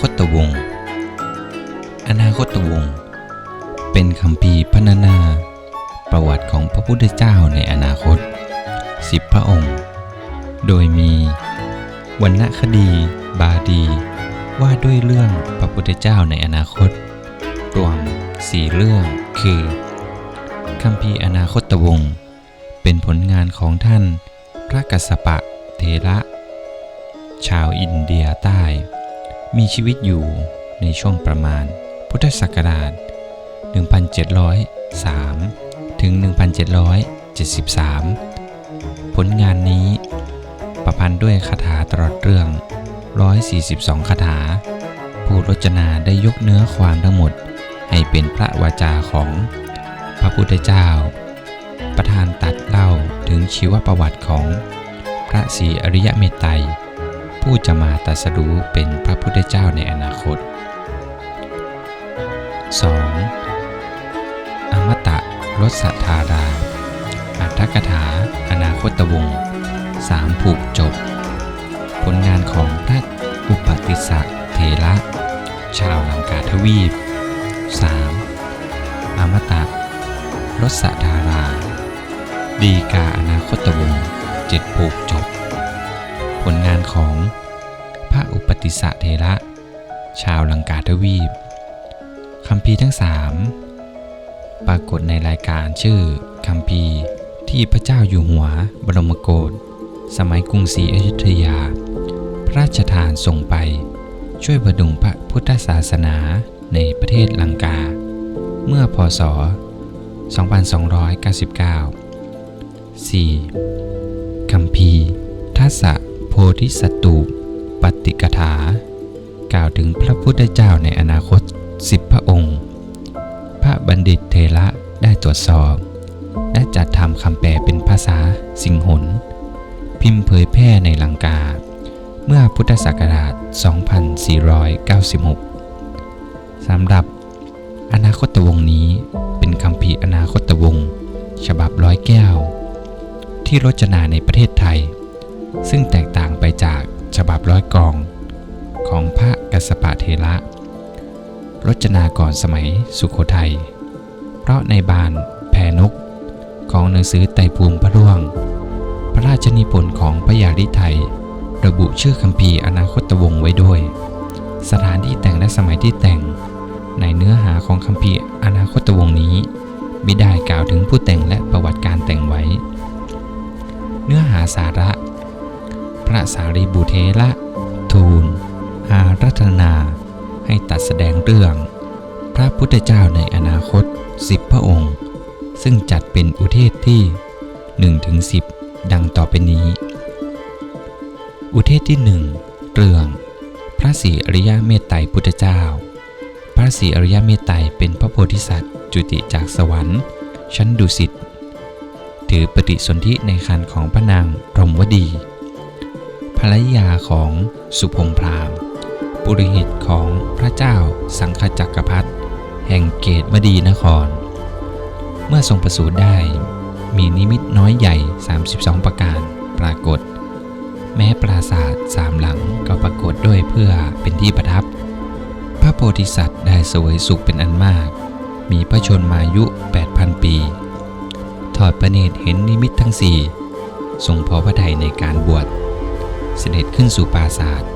คัมภีร์อนาคตวงศ์ อนาคตวงศ์ เป็นคัมภีพรรณนา ประวัติของพระพุทธเจ้าในอนาคตสิบพระองค์ โดยมีวรรณคดีบาดี ว่าด้วยเรื่องพระพุทธเจ้าในอนาคต รวมสี่เรื่องคือคัมภีอนาคตวงศ์เป็นผลงานของท่านพระกัสสปะเทระ ชาวอินเดียใต้ มีชีวิตอยู่ในช่วงประมาณ พุทธศักราช 1703 ถึง 1773 ผลงานนี้ประพันธ์ด้วยคาถาตลอดเรื่อง 142 คาถา ผู้รจนาได้ยกเนื้อความทั้งหมดให้เป็นพระวาจาของพระพุทธเจ้า ประธานตัดเล่าถึงชีวประวัติของพระศรีอริยเมตไตร ผู้จะมาตรัสรู้เป็นพระพุทธเจ้าในอนาคต 2. อมตะรสธารา อัตถกถา อนาคตวงศ์สามผูกจบ ผลงานของพระอุปติสสะเถระชาวลังกาทวีป 3. อมตะรสธารา ดีกาอนาคตวงศ์เจ็ดผูกจบ ผลงานของพระอุปติสะเถระ ชาวลังกาทวีปคำพีทั้งสามปรากฏในรายการชื่อคำพีที่พระเจ้าอยู่หัวบรมโกศสมัยกรุงศรีอยุธยา พระราชทานส่งไป ช่วยบดุงพระพุทธศาสนาในประเทศลังกา เมื่อพศ 2299 4. คำพีร์ทัสสะ ธิสัตตูปฏิกถา กล่าวถึงพระพุทธเจ้าในอนาคตสิบพระองค์ พระบัณฑิตเทระได้ตรวจสอบ และจัดทำคำแปลเป็นภาษาสิงหน พิมพ์เผยแพร่ในลังกา เมื่อพุทธศักราช 2496 สำหรับอนาคตวงนี้เป็นคำพีอนาคตวง ฉบับร้อยแก้ว ที่รจนาในประเทศไทย ซึ่งแตกต่างไปจากฉบับร้อยกอง ของพระกัสสปะเทระรจนาก่อนสมัยสุขโขทัย เพราะในบานแพนก ของหนังสือไตรภูมิพระร่วง พระราชนิพนธ์ของพระยาลิไทย ระบุชื่อคัมภีร์อนาคตวงไว้ด้วย สถานที่แต่งและสมัยที่แต่ง ในเนื้อหาของคัมภีร์อนาคตวงนี้มิได้กล่าวถึงผู้แต่งและประวัติการแต่งไว้ เนื้อหาสาระ ระสารีบุเทระทูล อารัธนา ให้ตัดแสดงเรื่อง พระพุทธเจ้าในอนาคตสิบพระองค์ ซึ่งจัดเป็นอุเทศที่1ถึง10ดังต่อไปนี้ อุเทศที่หนึ่งเรื่อง พระศรีอริยเมตไตรพุทธเจ้า พระศรีอริยเมตไตรเป็นพระโพธิสัตว์จุติจากสวรรค์ ชั้นดุสิตถือปฏิสนธิในคันของพระนางพรหมวดี ภรรยาของสุพงพราหมณ์ปุริหิตของพระเจ้าสังฆจักรพรรดิแห่งเกตมดีนคร เมื่อทรงประสูติได้ มีนิมิตน้อยใหญ่ 32 ประการปรากฏ แม้ปราสาทสามหลังก็ปรากฏด้วยเพื่อเป็นที่ประทับ พระโพธิสัตว์ได้สวยสุขเป็นอันมาก มีพระชนมายุ 8,000 ปี ถอดประเนตรเห็นนิมิตทั้งสี่ทรงพอพระทัยในการบวช เสด็จขึ้นสู่ปราศาสตร์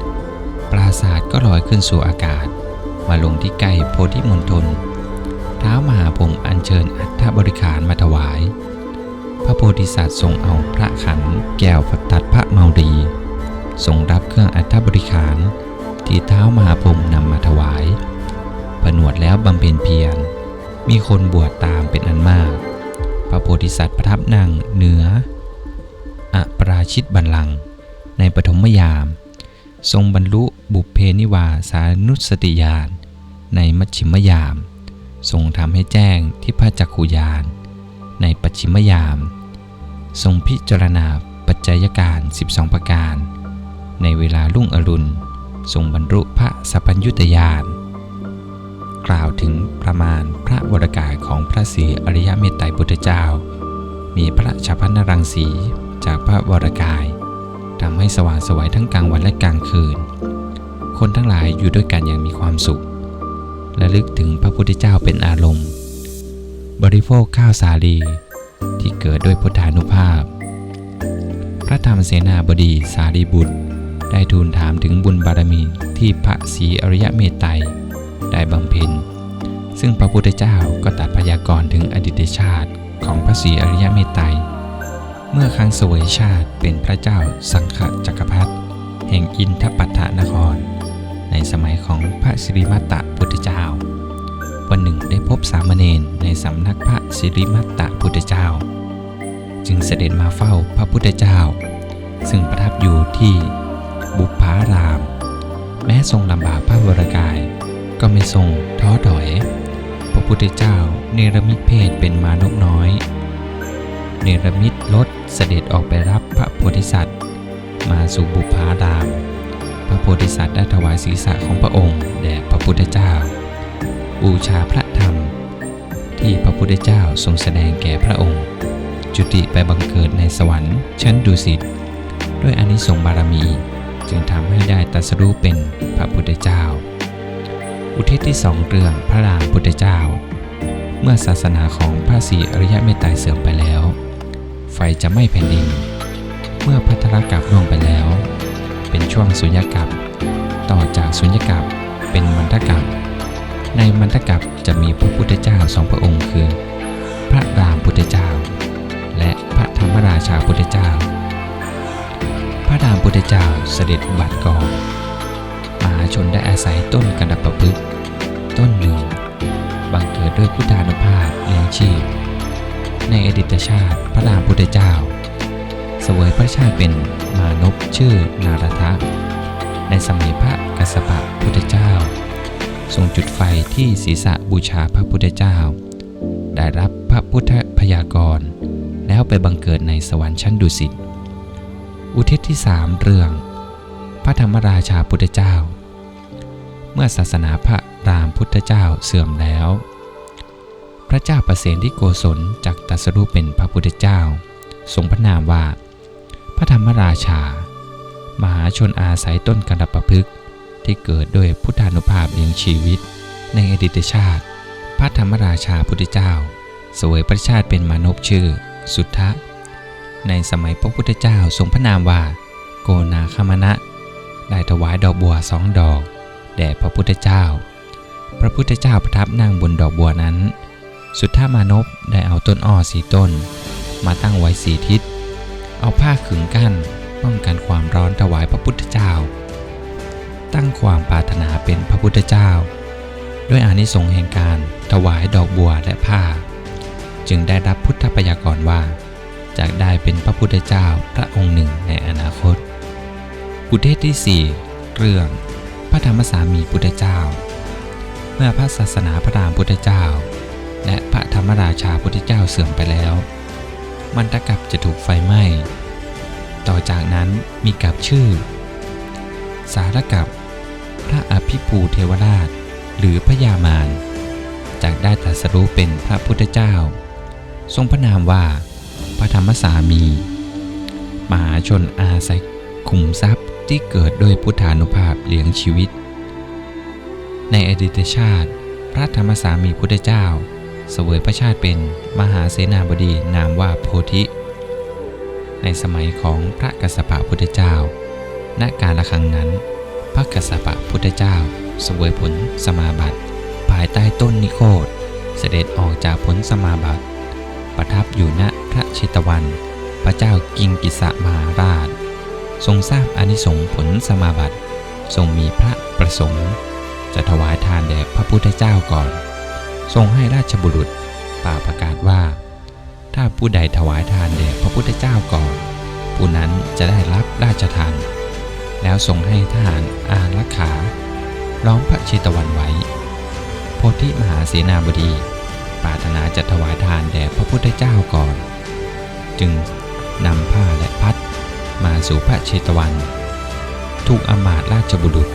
ปราศาสตร์ก็ลอยขึ้นสู่อากาศ มาลงที่ใกล้โพธิมณฑลท้ามหาพรมอัญเชิญอัฐบริขารมาถวาย พระโพธิสัตว์ทรงเอาพระขันแก้วพัตัดพระเมารีทรงรับเครื่องอัฐบริขารที่เท้ามหาพรมนำมาถวาย ผนวดแล้วบำเพ็ญเพียร มีคนบวชตามเป็นอันมาก พระโพธิสัตว์ประทับนั่งเหนืออปราชิตบัลลังก์ ในปฐมยาม ทรงบรรลุบุพเพนิวาสานุสติญาณในมัชชิมยาม ทรงทำให้แจ้งที่พระจักขุญาณในปัจฉิมยาม ทรงพิจารณาปัจจัยการ 12 ประการ ในเวลารุ่งอรุณ ทรงบรรลุพระสัพพัญญุตญาณกล่าวถึงประมาณพระวรกายของพระศรีอริยเมตไตรพุทธเจ้า มีพระชาพันรังสีจากพระวรกาย ทำให้สว่างสวัยทั้งกลางวันและกลางคืน คนทั้งหลายอยู่ด้วยกันอย่างมีความสุข และลึกถึงพระพุทธเจ้าเป็นอารมณ์ บริโภคข้าวสาลีที่เกิดด้วยพุทธานุภาพ พระธรรมเสนาบดีสารีบุตร ได้ทูลถามถึงบุญบารมีที่พระศรีอริยเมตไตรได้บำเพ็ญ ซึ่งพระพุทธเจ้าก็ตรัดพยากรณ์ถึงอดีตชาติของพระศรีอริยเมตไตร เมื่อครั้งสวยชาติเป็นพระเจ้าสังฆจักรพรรดิแห่งอินทปัฏฐนคร ในสมัยของพระสิริมัตตพุทธเจ้า วันหนึ่งได้พบสามเณรในสำนักพระสิริมัตตพุทธเจ้า จึงเสด็จมาเฝ้าพระพุทธเจ้า ซึ่งประทับอยู่ที่บุพาราม แม้ทรงลำบากพระวรกาย ก็ไม่ทรงท้อถอย พระพุทธเจ้าเนรมิตเพศเป็นมานกน้อย เนรมิตรถเสด็จออกไปรับพระโพธิสัตว์ มาสู่บุพาราม พระโพธิสัตว์ได้ถวายศีรษะของพระองค์แด่พระพุทธเจ้า บูชาพระธรรม ที่พระพุทธเจ้าทรงแสดงแก่พระองค์ จุติไปบังเกิดในสวรรค์ชั้นดุสิตด้วยอานิสงส์บารมีจึงทำให้ได้ตรัสรู้เป็นพระพุทธเจ้า อุทิศที่สองเรื่องพระรามพุทธเจ้า เมื่อศาสนาของพระศรีอริยะเมตไตรเสื่อมไปแล้ว ไฟจะไหม้แผ่นดิน เมื่อพัทรกับล่วงไปแล้ว เป็นช่วงสุญญากาศต่อจากสุญญากาศเป็นมันทกับ ในมันทกับจะมีพระพุทธเจ้าสองพระองค์คือ พระรามพุทธเจ้า และพระธรรมราชาพุทธเจ้า พระรามพุทธเจ้าเสด็จอุบัติก่อนมหาชนได้อาศัยต้นกันดับประพฤกต้นหนึ่งบังเกิดด้วยพุทธานุภาพเลี้ยงชีพ ในอดีตชาติพระรามพุทธเจ้า เสวยพระชาติเป็นมานพชื่อนารทะในสมัยพระกัสสปะพุทธเจ้า ทรงจุดไฟที่ศีรษะบูชาพระพุทธเจ้า ได้รับพระพุทธพยากรณ์แล้วไปบังเกิดในสวรรค์ชั้นดุสิต อุทิศที่สามเรื่อง พระธรรมราชาพุทธเจ้า เมื่อศาสนาพระรามพุทธเจ้าเสื่อมแล้ว พระเจ้าประเสนที่โกศลจากตัสรู้เป็นพระพุทธเจ้า ทรงพระนามว่า พระธรรมราชา มหาชนอาศัยต้นกันดประพฤกษ์ที่เกิดด้วยพุทธานุภาพเลี้ยงชีวิต ในอดีตชาติ พระธรรมราชาพุทธเจ้า สวยพระชาติเป็นมานพชื่อ สุทธะ ในสมัยพระพุทธเจ้าทรงพระนามว่า โกนาคามณะได้ถวายดอกบัวสองดอกแด่พระพุทธเจ้า พระพุทธเจ้าประทับนั่งบนดอกบัวนั้น สุทธามานพได้เอาต้นอ้อสีต้น มาตั้งไว้สีทิศ เอาผ้าขึงกั้นป้องกันความร้อนถวายพระพุทธเจ้า ตั้งความปรารถนาเป็นพระพุทธเจ้า ด้วยอานิสงส์แห่งการถวายดอกบัวและผ้า จึงได้รับพุทธพยากรว่าจากได้เป็นพระพุทธเจ้าพระองค์หนึ่งในอนาคต อุเทศที่ 4 เรื่องพระธรรมสามีพุทธเจ้า เมื่อพระศาสนาพระรามพุทธเจ้า และพระธรรมราชาพุทธเจ้าเสื่อมไปแล้ว มันตะกับจะถูกไฟไหม้ ต่อจากนั้นมีกับชื่อ สารกับพระอภิภูเทวราช หรือพระยามารจากได้ตรัสรู้เป็นพระพุทธเจ้า ทรงพระนามว่าพระธรรมสามี มหาชนอาศัยขุมทรัพย์ที่เกิดด้วยพุทธานุภาพเลี้ยงชีวิต ในอดีตชาติ พระธรรมสามีพุทธเจ้า เสวยพระชาติเป็นมหาเสนาบดีนามว่าโพธิ ในสมัยของพระกัสสปะพุทธเจ้า ณ การละครั้งนั้น พระกัสสปะพุทธเจ้าเสวยผลสมาบัติ ภายใต้ต้นนิโคธเสด็จออกจากผลสมาบัติ ประทับอยู่ณพระเชตวัน พระเจ้ากิงกิสะมหาราช ทรงทราบอนิสงผลสมาบัติ ทรงมีพระประสงค์ จะถวายทานแด่พระพุทธเจ้าก่อน ทรงให้ราชบุรุษป่าประกาศว่า ถ้าผู้ใดถวายทานแด่พระพุทธเจ้าก่อน ผู้นั้นจะได้รับราชทาน แล้วทรงให้ทหารอารักขาล้อมพระชิตวันไว้โพธิมหาเสนาบดีปรารถนาจะถวายทานแด่พระพุทธเจ้าก่อน จึงนำผ้าและพัดมาสู่พระเชตวัน ถูกอมาตราชบุรุษ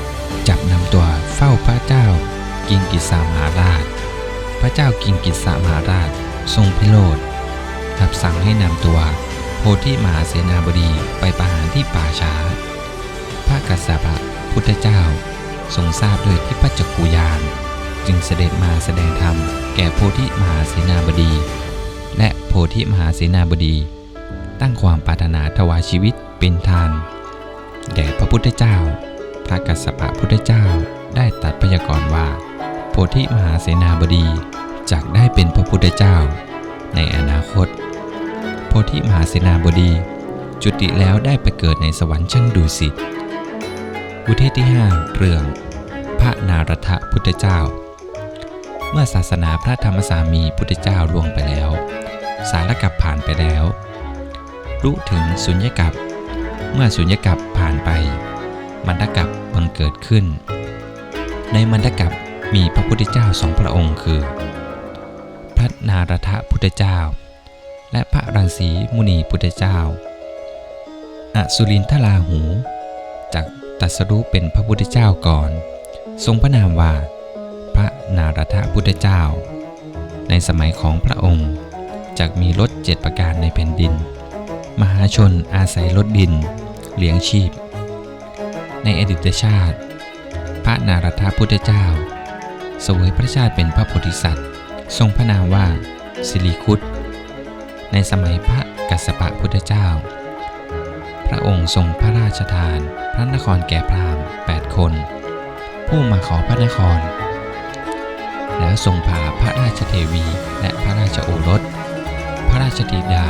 จับนำตัวเฝ้าพระเจ้ากิงกิสามหาราช พระเจ้ากิงกิสมหาราช ทรงพิโรธรับสั่งให้นำตัวโพธิมหาเสนาบดีไปประหารที่ป่าช้า พระกัสสปะพุทธเจ้าทรงทราบด้วยทิพจักกุยาน จึงเสด็จมาแสดงธรรมแก่โพธิมหาเสนาบดี และโพธิมหาเสนาบดี ตั้งความปรารถนาถวายชีวิตเป็นทานแด่พระพุทธเจ้า พระกัสสปะพุทธเจ้าได้ตัดพยากรณ์ว่า พธิมหาเสนาบดีจากได้เป็นพระพุทธเจ้า ในอนาคต โพธิมหาเสนาบดี จุติแล้วได้ไปเกิดในสวรรค์ชั้นดุสิตอุเทศที่ 5 เรื่อง พระนารถพุทธเจ้า เมื่อศาสนาพระธรรมสามีพุทธเจ้าล่วงไปแล้ว สารกับผ่านไปแล้ว รู้ถึงสุญญกับ เมื่อสุญญกับผ่านไป มันตกับบังเกิดขึ้น ในมันตกับ มีพระพุทธเจ้าสองพระองค์คือ พระนารถพุทธเจ้า และพระรังสีมุนีพุทธเจ้าอสุรินทราหู จากตัสรู้เป็นพระพุทธเจ้าก่อน ทรงพระนามว่า พระนารถพุทธเจ้า ในสมัยของพระองค์จากมีรถเจ็ดประการในแผ่นดิน มหาชนอาศัยรถดิน เลี้ยงชีพ ในอดีตชาติ พระนารถพุทธเจ้า สวยพระชาติเป็นพระโพธิสัตว์ ทรงพระนามว่าสิริคุตในสมัยพระกัสสปะพุทธเจ้า พระองค์ทรงพระราชทาน พระนครแก่พราหมณ์8คน ผู้มาขอพระนคร แล้วทรงพาพระราชเทวีและพระราชโอรส พระราชธิดา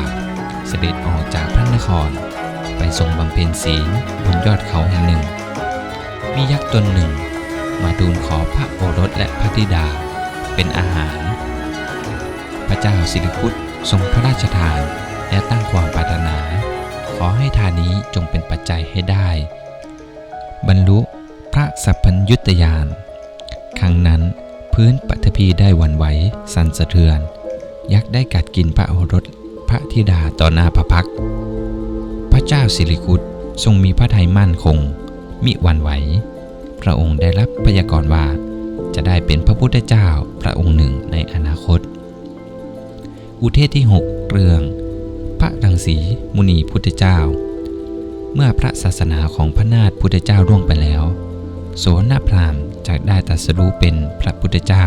เสด็จออกจากพระนคร ไปทรงบำเพ็ญศีลบนยอดเขาแห่งหนึ่ง มียักษ์ตนหนึ่ง มาทูลขอพระโอรสและพระธิดา เป็นอาหาร พระเจ้าสิริคุตทรงพระราชทานและตั้งความปรารถนา ขอให้ทานนี้จงเป็นปัจจัยให้ได้ บรรลุพระสัพพัญยุตยาน ครั้งนั้นพื้นปัทภีได้วันไหวสั่นสะเทือน ยักษ์ได้กัดกินพระโอรสพระธิดาต่อหน้าพระพัก พระเจ้าสิริคุตทรงมีพระทัยมั่นคงมิหวั่นไหว พระองค์ได้รับพยากรณ์ว่า จะได้เป็นพระพุทธเจ้าพระองค์หนึ่งในอนาคต อุเทศที่ 6 เรื่อง พระดังสีมุนีพุทธเจ้า เมื่อพระศาสนาของพระนาถพุทธเจ้าร่วงไปแล้ว โสนพราหมณ์จากได้ตรัสรู้เป็นพระพุทธเจ้า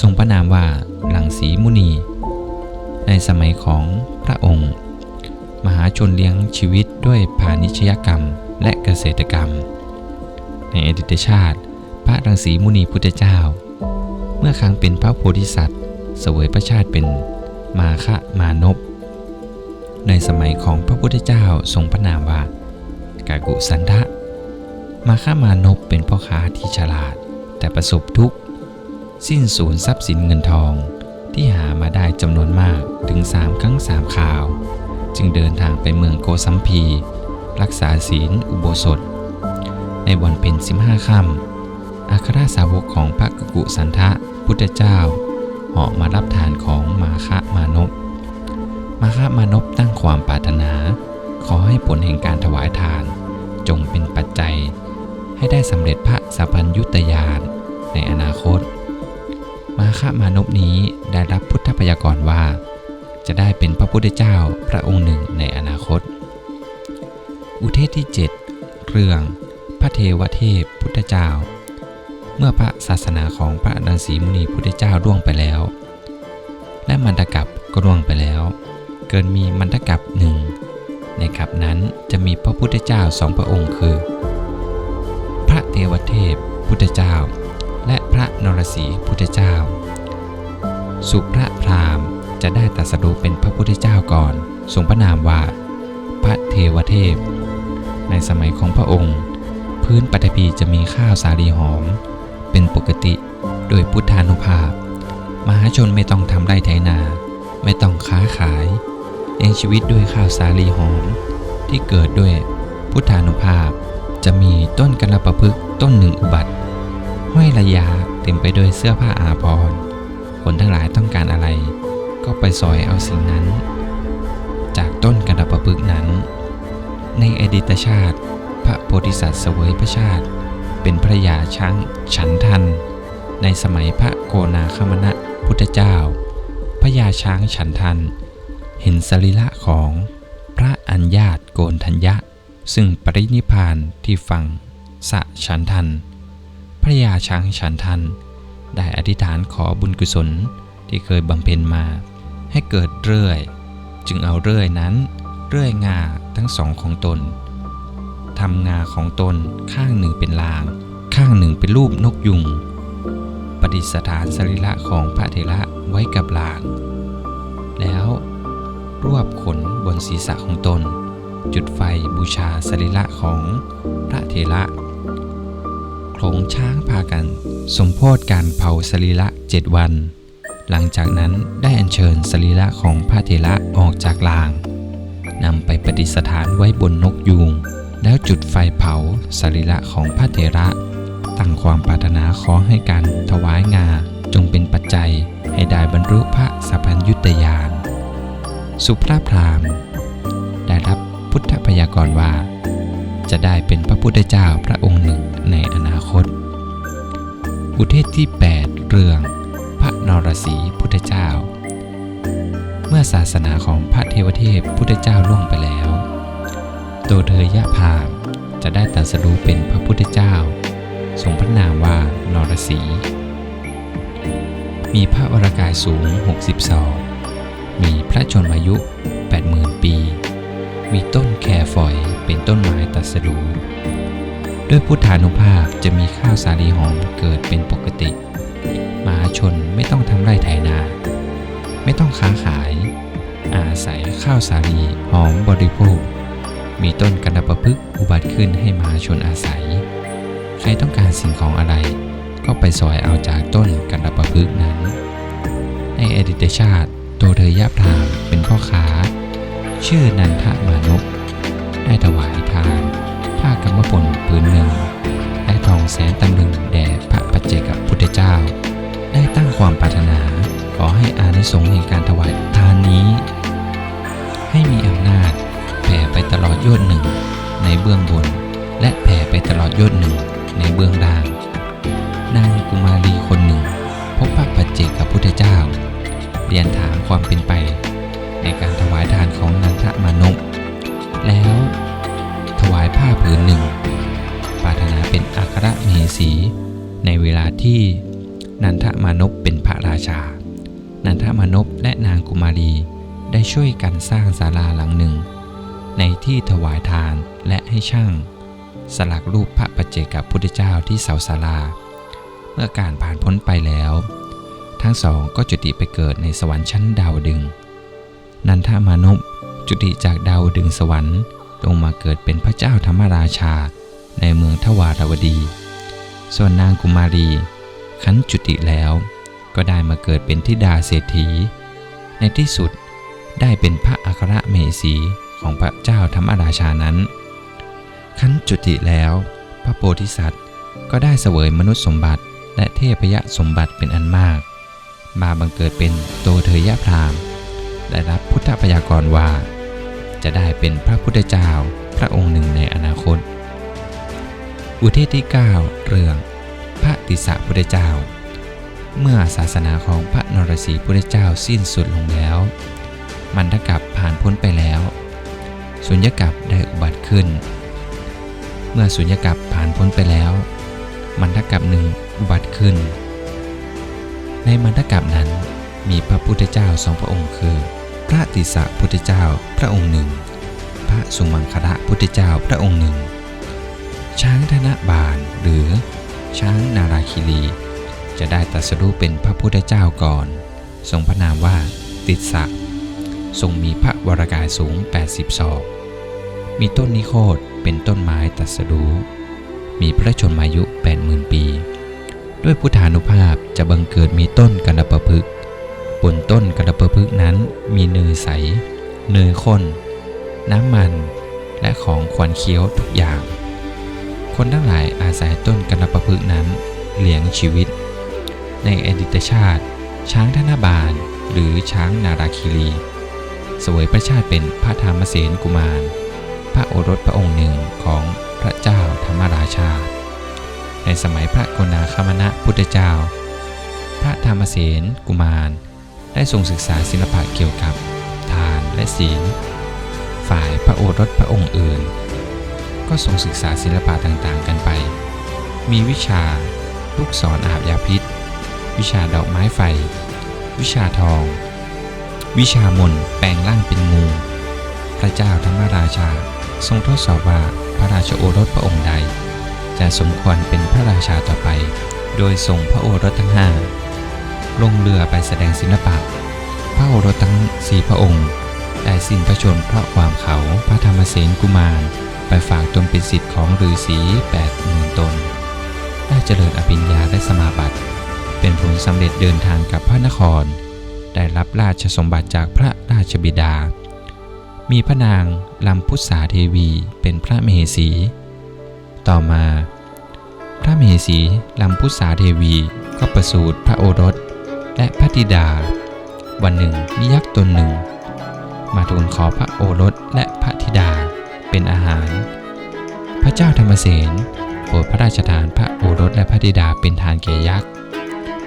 ทรงพระนามว่าหลังสีมุนี ในสมัยของพระองค์ มหาชนเลี้ยงชีวิตด้วยพาณิชยกรรมและเกษตรกรรม ในอดีตชาติ พระรังสีมุนีพุทธเจ้า เมื่อครั้งเป็นพระโพธิสัตว์ เสวยพระชาติเป็นมาคะมานพในสมัยของพระพุทธเจ้าทรงพระนามว่ากากุสันทะ มาฆามานพเป็นพ่อค้าที่ฉลาด แต่ประสบทุกข์ สิ้นสูญทรัพย์สินเงินทองที่หามาได้จำนวนมากถึงสามครั้งสามคราว จึงเดินทางไปเมืองโกสัมพี รักษาศีลอุโบสถ ในวันเพ็ญสิบห้าค่ำอัครสาวกของพระกกุสันทะพุทธเจ้าเหาะมารับทานของมาฆมานพมาฆมานพตั้งความปรารถนา ขอให้ผลแห่งการถวายทาน จงเป็นปัจจัย ให้ได้สำเร็จพระสัพพัญยุตยานในอนาคต มาฆมานพนี้ได้รับพุทธพยากรณ์ว่า จะได้เป็นพระพุทธเจ้าพระองค์หนึ่งในอนาคต อุเทศที่ 7 เรื่อง พระเทวเทพพุทธเจ้า เมื่อพระศาสนาของพระดังสีมุนีพุทธเจ้าร่วงไปแล้ว และมันตะกับก็ร่วงไปแล้ว เกินมีมันตะกับหนึ่งในกับนั้นจะมีพระพุทธเจ้าสองพระองค์คือ พระเทวเทพพุทธเจ้า และพระนรสีพุทธเจ้า สุพระพราหมณ์จะได้ตรัสรู้เป็นพระพุทธเจ้าก่อนทรงพระนามว่า พระเทวเทพ ในสมัยของพระองค์ พื้นปฐพีจะมีข้าวสาลีหอม เป็นปกติโดยพุทธานุภาพ มหาชนไม่ต้องทำไร่ไถนา ไม่ต้องค้าขายเลี้ยงชีวิตด้วยข้าวสาลีหอม ที่เกิดด้วยพุทธานุภาพ จะมีต้นกัลปะพฤกต้นหนึ่งอุบัติห้อยระยาเต็มไปด้วยเสื้อผ้าอาภรณ์คนทั้งหลายต้องการอะไร ก็ไปสอยเอาสิ่งนั้น จากต้นกัลปะพฤกนั้น ในอดีตชาติ พระโพธิสัตว์เสวยพระชาติ เป็นพระยาช้างฉันทัน ในสมัยพระโกนาคมณะพุทธเจ้า พระยาช้างฉันทัน เห็นสรีระของพระอัญญาตโกนทัญญะ ซึ่งปรินิพานที่ฝั่งสะฉันทัน พระยาช้างฉันทัน ได้อธิษฐานขอบุญกุศลที่เคยบำเพ็ญมา ให้เกิดเรื่อย จึงเอาเรื่อยนั้น เรื่อยงาทั้งสองของตน ทำงาของตนข้างหนึ่งเป็นลาง ข้างหนึ่งเป็นรูปนกยุงประดิษฐานสรีระของพระเถระไว้กับลาง แล้วรวบขนบนศีรษะของตน จุดไฟบูชาสรีระของพระเถระโขลงช้างพากัน สมโพธการเผาสรีระเจ็ดวัน หลังจากนั้นได้อัญเชิญสรีระของพระเถระออกจากลางนำไปประดิษฐานไว้บนนกยูง แล้วจุดไฟเผาสรีระของพระเถระ ตั้งความปรารถนาขอให้การถวายงาจงเป็นปัจจัยให้ได้บรรลุพระสัพพัญญุตญาณสุภาพรามได้รับพุทธพยากรว่า จะได้เป็นพระพุทธเจ้าพระองค์หนึ่งในอนาคต อุเทศที่ 8 เรื่อง พระนรสีพุทธเจ้า เมื่อศาสนาของพระเทวเทพพุทธเจ้าล่วงไปแล้ว ตัวเธอยะพามจะได้ตรัสรู้เป็นพระพุทธเจ้า ทรงพระนามว่านรสี มีพระวรากายสูง62มีพระชนมายุ 80,000 ปี มีต้นแครฝอยเป็นต้นไม้ตรัสรู้ด้วยพุทธานุภาพจะมีข้าวสาลีหอมเกิดเป็นปกติ มาชนไม่ต้องทำไร่ไถนา ไม่ต้องค้าขาย อาศัยข้าวสาลีหอมบริโภค มีต้นกันดาปะพฤกอุบัติขึ้นให้มหาชนอาศัย ใครต้องการสิ่งของอะไร ก็ไปสอยเอาจากต้นกันดาปะพฤกนั้น ในอดีตชาติตัวเธอยะพรามเป็นพ่อค้า ชื่อนันทมานพได้ถวายทาน ผ้ากำมะพลผืนหนึ่งและทองแสนตำลึงแด่พระปัจเจกพุทธเจ้า ได้ตั้งความปรารถนาขอให้อานิสงส์แห่งการถวายทานนี้ ให้มีอ ตลอดยอดหนึ่ง ในเบื้องบน และแผ่ไปตลอดยอดหนึ่ง ในเบื้องล่าง นางกุมารีคนหนึ่ง พบพระปัจเจกพุทธเจ้า เรียนถามความเป็นไป ในการถวายทานของนันทมานพแล้ว ถวายผ้าผืนหนึ่ง ปรารถนาเป็นอัครมเหสี ในเวลาที่นันทมานพเป็นพระราชา นันทมานพและนางกุมารีได้ช่วยกันสร้างศาลาหลังหนึ่ง ในที่ถวายทานและให้ช่าง สลักรูปพระปัจเจกพุทธเจ้าที่เสาศาลา เมื่อการผ่านพ้นไปแล้ว ทั้งสองก็จุติไปเกิดในสวรรค์ชั้นดาวดึง นันทมานพจุติจากดาวดึงสวรรค์ลงมาเกิดเป็นพระเจ้าธรรมราชาในเมืองทวารวดี ส่วนนางกุมารี ขันจุติแล้วก็ได้มาเกิดเป็นธิดาเศรษฐี ในที่สุดได้เป็นพระอัครเมสี ของพระเจ้าธรรมราชานั้น ขั้นจุติแล้ว พระโพธิสัตว์ก็ได้เสวยมนุษย์สมบัติและเทพยสมบัติเป็นอันมาก มาบังเกิดเป็นโตเทยพรามณ์ได้รับพุทธพยากรว่า จะได้เป็นพระพุทธเจ้าพระองค์หนึ่งในอนาคต อุเทศที่ 9 เรื่องพระติสสะพุทธเจ้า เมื่อศาสนาของพระนรสีพุทธเจ้าสิ้นสุดลงแล้ว มันทกับผ่านพ้นไปแล้ว สุญญกับได้อุบัติขึ้น เมื่อสุญญกับผ่านพ้นไปแล้ว มันทกับหนึ่งอุบัติขึ้น ในมันทกับนั้นมีพระพุทธเจ้าสองพระองค์คือ พระติสสะพุทธเจ้าพระองค์หนึ่ง พระสุมังคละพุทธเจ้าพระองค์หนึ่ง ช้างธนบาลหรือช้างนาราคิรีจะได้ตรัสรู้เป็นพระพุทธเจ้าก่อน ทรงพระนามว่าติสสะทรงมีพระวรากายสูง 80ศอก มีต้นนิโคตเป็นต้นไม้ตรัสรู้ มีพระชนมายุ 80,000 ปี ด้วยพุทธานุภาพจะบังเกิดมีต้นกันดปะพฤกษ์บนต้นกระเปพึกษ์นั้นมีเนยใส เนยข้น น้ำมัน และของขวัญเคี้ยวทุกอย่าง คนทั้งหลายอาศัยต้นกระปพึกษ์นั้นเลี้ยงชีวิต ในอดีตชาติ ช้างธนบาลหรือช้างนาราคิรี สวยพระชาติเป็นพระธรรมเสนกุมาร พระโอรสพระองค์หนึ่งของพระเจ้าธรรมราชา ในสมัยพระโกนาคามณะพุทธเจ้า พระธรรมเสนกุมาร ได้ทรงศึกษาศิลปะเกี่ยวกับทานและศีล ฝ่ายพระโอรสพระองค์อื่น ก็ทรงศึกษาศิลปะต่างๆ กันไป มีวิชาลูกศรอาบยาพิษ วิชาดอกไม้ไฟ วิชาทอง วิชามนแปลงร่างเป็นงูพระเจ้าธรรมราชา ทรงทดสอบว่าพระราชโอรสพระองค์ใด จะสมควรเป็นพระราชาต่อไป โดยส่งพระโอรสทั้งห้าลงเรือไปแสดงศิลปะ พระโอรสทั้งสี่พระองค์ได้สิ้นพระชนเพราะความเขาพระธรรมเสนกุมาร ไปฝากตนเป็นสิทธิ์ของฤาษีแปดหมื่นตน ได้เจริญอภิญญาและสมาบัติ เป็นผลสำเร็จเดินทางกลับพระนคร ได้รับราชสมบัติจากพระราชบิดา มีพระนางลำพุทธาเทวีเป็นพระมเหสี ต่อมา พระมเหสีลำพุทธาเทวีก็ประสูติพระโอรสและพระธิดา วันหนึ่งมียักษ์ตนหนึ่ง มาทูลขอพระโอรสและพระธิดาเป็นอาหาร พระเจ้าธรรมเสนโปรดพระราชทานพระโอรสและพระธิดาเป็นทานแก่ยักษ์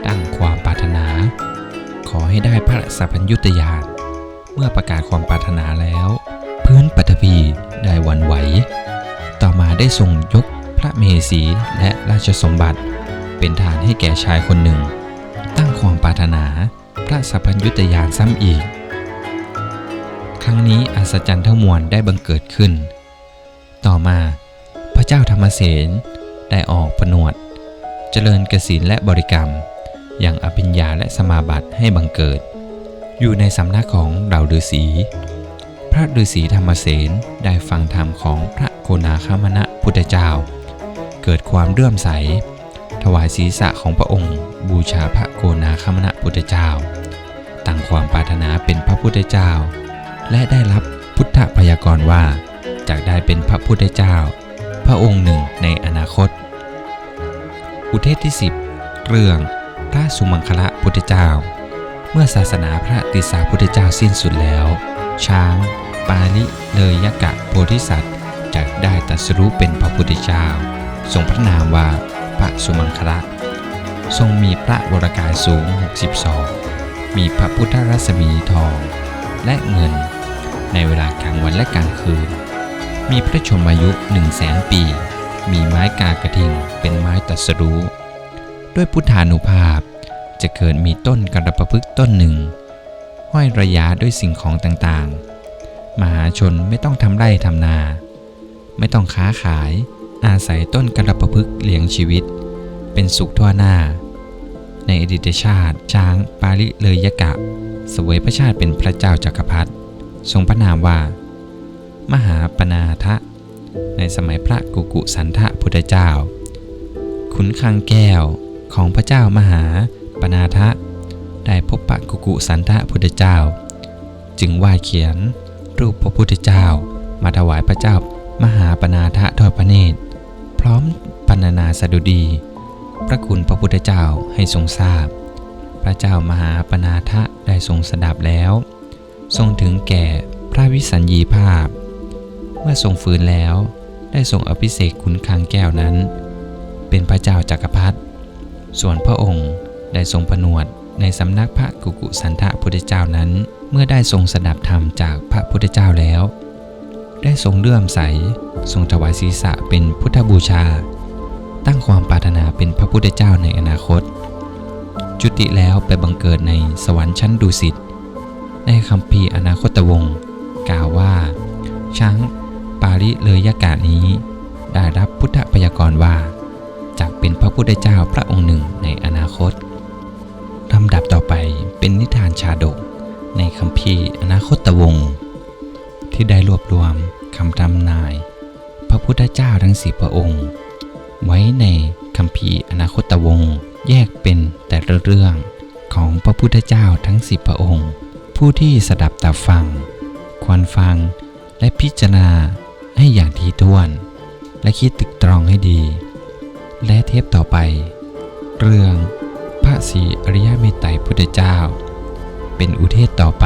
ตั้งความปรารถนา ขอให้ได้พระสัพพัญยุตยาน เมื่อประกาศความปรารถนาแล้ว พื้นปฐพีได้วันไหว ต่อมาได้ทรงยกพระเมสีและราชสมบัติ เป็นทานให้แก่ชายคนหนึ่ง ตั้งความปรารถนาพระสัพพัญยุตยานซ้ำอีก ครั้งนี้อัศจรรย์ทั้งมวลได้บังเกิดขึ้น ต่อมาพระเจ้าธรรมเสนได้ออกผนวด เจริญกสินและบริกรรม อย่างอภิญญาและสมาบัติให้บังเกิด อยู่ในสำนักของเหล่าฤาษี พระฤาษีธรรมเสนได้ฟังธรรมของพระโคนาคามณะพุทธเจ้า เกิดความเลื่อมใส ถวายศีรษะของพระองค์ บูชาพระโคนาคามณะพุทธเจ้า ตั้งความปรารถนาเป็นพระพุทธเจ้า และได้รับพุทธพยากรณ์ว่าจากได้เป็นพระพุทธเจ้า พระองค์หนึ่งในอนาคต อุเทศที่ 10 เรื่องพระสุมังคละพุทธเจ้า เมื่อศาสนาพระติสาพุทธเจ้าสิ้นสุดแล้ว ช้าง ปาลิเลยยกะโพธิสัตว์จากได้ตัสรู้เป็นพระพุทธเจ้า ทรงพระนามว่าพระสุมังคละ ทรงมีพระวรกายสูง 62 มีพระพุทธรัศมีทอง และเงิน ในเวลากลางวันและกลางคืน มีพระชนมายุ1 0 0 0 0แสนปี มีไม้กากระทิงเป็นไม้ตัสรู้ ด้วยพุทธานุภาพ จะเกิดมีต้นกระประพฤกษ์ต้นหนึ่ง ห้อยระยะด้วยสิ่งของต่างๆ มหาชนไม่ต้องทำไร่ทำนา ไม่ต้องค้าขาย อาศัยต้นกระประพฤกษ์เลี้ยงชีวิต เป็นสุขทั่วหน้า ในอดีตชาติช้างปาลิเลยยกะเสวยพระชาติเป็นพระเจ้าจักรพรรดิทรงพระนามว่า มหาปนาทะ ในสมัยพระกุกุสันทะพุทธเจ้า ขุนคังแก้วของพระเจ้ามหา ปนาทะ ได้พบปะกุกุสันทะพุทธเจ้า จึงวาดเขียน รูปพระพุทธเจ้า มาถวายพระเจ้ามหาปนาทะทอดพระเนตร พร้อมปรรณนาสดุดี พระคุณพระพุทธเจ้าให้ทรงทราบ พระเจ้ามหาปนาทะได้ทรงสดับแล้ว ทรงถึงแก่พระวิสัญญีภาพ เมื่อทรงฟื้นแล้วได้ทรงอภิเษกขุนคางแก้วนั้น เป็นพระเจ้าจักรพรรดิส่วนพระองค์ ได้ทรงผนวดในสำนักพระกุกุสันทะพุทธเจ้านั้น เมื่อได้ทรงสดับธรรมจากพระพุทธเจ้าแล้ว ได้ทรงเลื่อมใส ทรงถวายศีรษะเป็นพุทธบูชา ตั้งความปรารถนาเป็นพระพุทธเจ้าในอนาคต จุติแล้วไปบังเกิดในสวรรค์ชั้นดุสิตในคำพีอนาคตวงศ์กล่าวว่า ช้างปาริเลยากานี้ ได้รับพุทธพยากรณ์ว่าจากเป็นพระพุทธเจ้าพระองค์หนึ่งในอนาคต ลำดับต่อไปเป็นนิทานชาดก ในคำพีร์อนาคตวงศ์ที่ได้รวบรวมคำทำนาย พระพุทธเจ้าทั้งสี่พระองค์ ไว้ในคำพีร์อนาคตวงศ์แยกเป็นแต่ละเรื่องของพระพุทธเจ้าทั้งสิบพระองค์ ผู้ที่สดับตับฟัง ควรฟังและพิจารณาให้อย่างถี่วน และคิดตึกตรองให้ดี และเทปต่อไป เรื่อง ระศรีอริยเมตไตรพุทธเจ้า เป็นอุเทศต่อไป